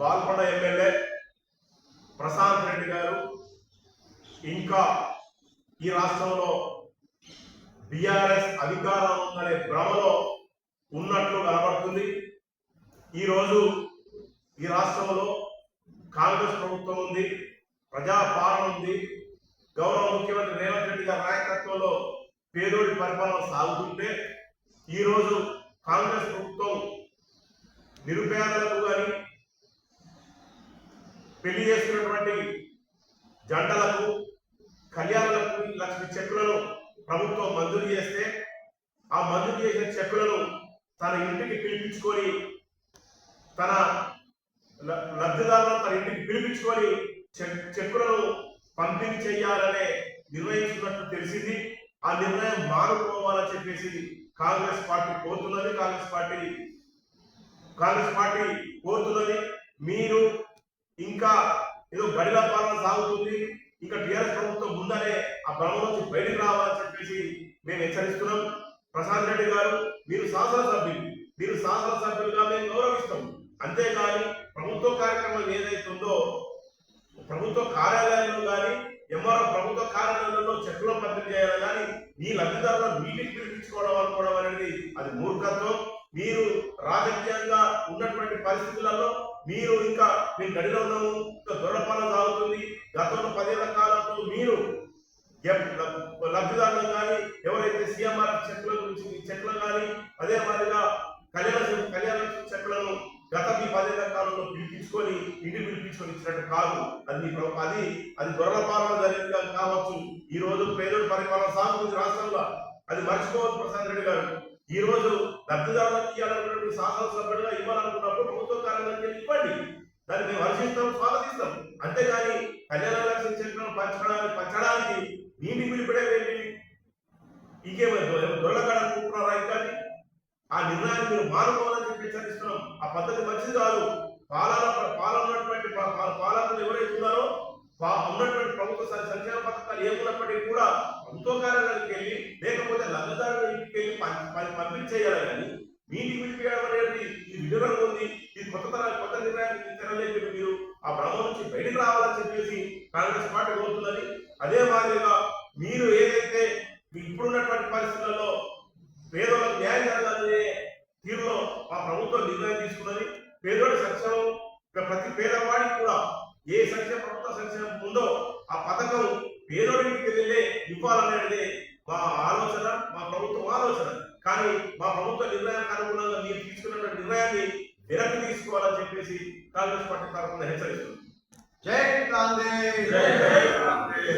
Balkonda MLA Prashanth Reddy గారు ఇంకా ఈ రాష్ట్రంలో బిఆర్ఎస్ అధికారం ఉందనే భ్రమలో ఉన్నట్లు కనబడుతుంది. ఈరోజు ఈ రాష్ట్రంలో కాంగ్రెస్ ప్రభుత్వం ఉంది ప్రజాపాలన ఉంది. గౌరవ ముఖ్యమంత్రి రేవంత్ రెడ్డి గారి నాయకత్వంలో పేదోడి పరిపాలన సాగుతుంటే ఈరోజు కాంగ్రెస్ ప్రభుత్వం నిరుపేదలకు కానీ పెళ్ళి చేసుకున్నటువంటి జంటలకు కళ్యాణ లక్ష్మి చెక్కులను ప్రభుత్వం మంజూరు చేస్తే ఆ మంజూరు చేసిన చెక్కులను తన ఇంటికి పిలిపించుకొని తన లబ్ధిదారులను తన ఇంటికి పిలిపించుకొని చెక్ చెక్కులను పంపిణీ చేయాలనే నిర్ణయించుకున్నట్టు తెలిసింది. ఆ నిర్ణయం మారుకోవాలని చెప్పేసి కాంగ్రెస్ పార్టీ కోరుతున్నది. కాంగ్రెస్ పార్టీ కాంగ్రెస్ పార్టీ కోరుతున్నది. మీరు ఇంకా ఏదో గడిల పాలన సాగుతుంది. ఇంకా టీఆర్ఎస్ ప్రభుత్వం ముందనే ఆ భ్రమ నుంచి రావాలని చెప్పేసి మేము హెచ్చరిస్తున్నాం. ప్రశాంత్ రెడ్డి గారు మీరు శాసనసభ్యులు మీరు శాసనసభ్యులుగా మేము గౌరవిస్తాం. అంతేకాని ప్రభుత్వ కార్యక్రమం ఏదైతే ఉందో ప్రభుత్వ కార్యాలయంలో కానీ ఎంఆర్ఓ ప్రభుత్వ కార్యాలయంలో చెక్కులు పంపిణీ చేయాలి కానీ మీ లబ్ధిదారులను మీటింగ్ పిలిపించుకోవడం అనుకోవడం అనేది అది మూర్ఖత్వం. మీరు రాజకీయంగా ఉన్నటువంటి పరిస్థితులలో మీరు ఇంకా మేము గడిలో ఉన్నాము ఇంకా దొరపాలన సాగుతుంది. గతంలో పదేళ్ళ కాలంలో మీరు ఎప్- లబ్ధిదారులను కానీ ఎవరైతే సీఎంఆర్ చెక్కుల గురించి చెక్కులు కానీ అదే మాదిరిగా కళ్యాణ కళ్యాణ లక్ష్మి చెక్కులను గత మీ పదేళ్ళ కాలంలో పిలిపించుకొని ఇంటికి పిలిపించుకొని ఇచ్చినట్టు కాదు. అది మీ అది అది దొరల పాలన జరిగిన కావచ్చు. ఈ రోజు పేదోడు పరిపాలన సాగుతుంది రాష్ట్రంలో. అది మర్చిపోవద్దు ప్రశాంత్ రెడ్డి గారు. ఈ రోజు లబ్ధిదారులకు ఇవ్వాలనుకున్నటువంటి శాసనసభ్యులుగా ఇవ్వాలనుకున్నప్పుడు ప్రభుత్వ కార్యాలయం ఇవ్వండి. దాన్ని మేము హర్షిస్తాం స్వాగతిస్తాం. అంతేగాని కళ్యాణ లక్ష్మి చెట్లను పంచడానికి పంచడానికి నీటి పిలిపడే వెళ్ళి ఇంకేమైందో దొరలగడ ఇంకా ఆ నిర్ణయాన్ని మీరు మానుకోవాలని చెప్పి హెచ్చరిస్తున్నాం. ఆ పద్ధతి మంచిది కాదు. పాలన పాలన ఉన్నటువంటి పాలకులు ఎవరైతే ఉన్నారో ఉన్నటువంటి ప్రభుత్వ సంక్షేమ లేకున్నప్పటికీ కూడా ప్రభుత్వ కార్యాలయానికి వెళ్ళి లేకపోతే లబ్ధిదారుల ఇంటికి వెళ్ళి పం- పంపిణీ చేయాలి కానీ మీటింగ్ పిలిపించడం అనేది ఇది విడుదల ఉంది ఇది కొత్త తర కొత్త నిర్ణయానికి తెరలేపి మీరు ఆ భ్రమ నుంచి బయటకు రావాలని చెప్పేసి కాంగ్రెస్ పార్టీ కోరుతుందని అదే మాదిరిగా మీరు ఏదైతే ఇప్పుడున్నటువంటి పరిస్థితులలో పేదలకు న్యాయం జరగాలనే తీరులో ఆ ప్రభుత్వం నిర్ణయం తీసుకుందని పేదోడి సంక్షేమం ప్రతి పేదవాడికి కూడా ఏ సంక్షేమ ప్రభుత్వ సంక్షేమం ఉందో ఆ పథకం పేదోడికి వెళ్ళే ఇవ్వాలనేది మా ఆలోచన మా ప్రభుత్వం ఆలోచన. కానీ మా ప్రభుత్వ నిర్ణయానికి అనుగుణంగా మీరు తీసుకున్న నిర్ణయాన్ని వెనక్కి తీసుకోవాలని చెప్పేసి కాంగ్రెస్ పార్టీ తరఫున హెచ్చరిస్తుంది జై కాంగ్రెస్ జై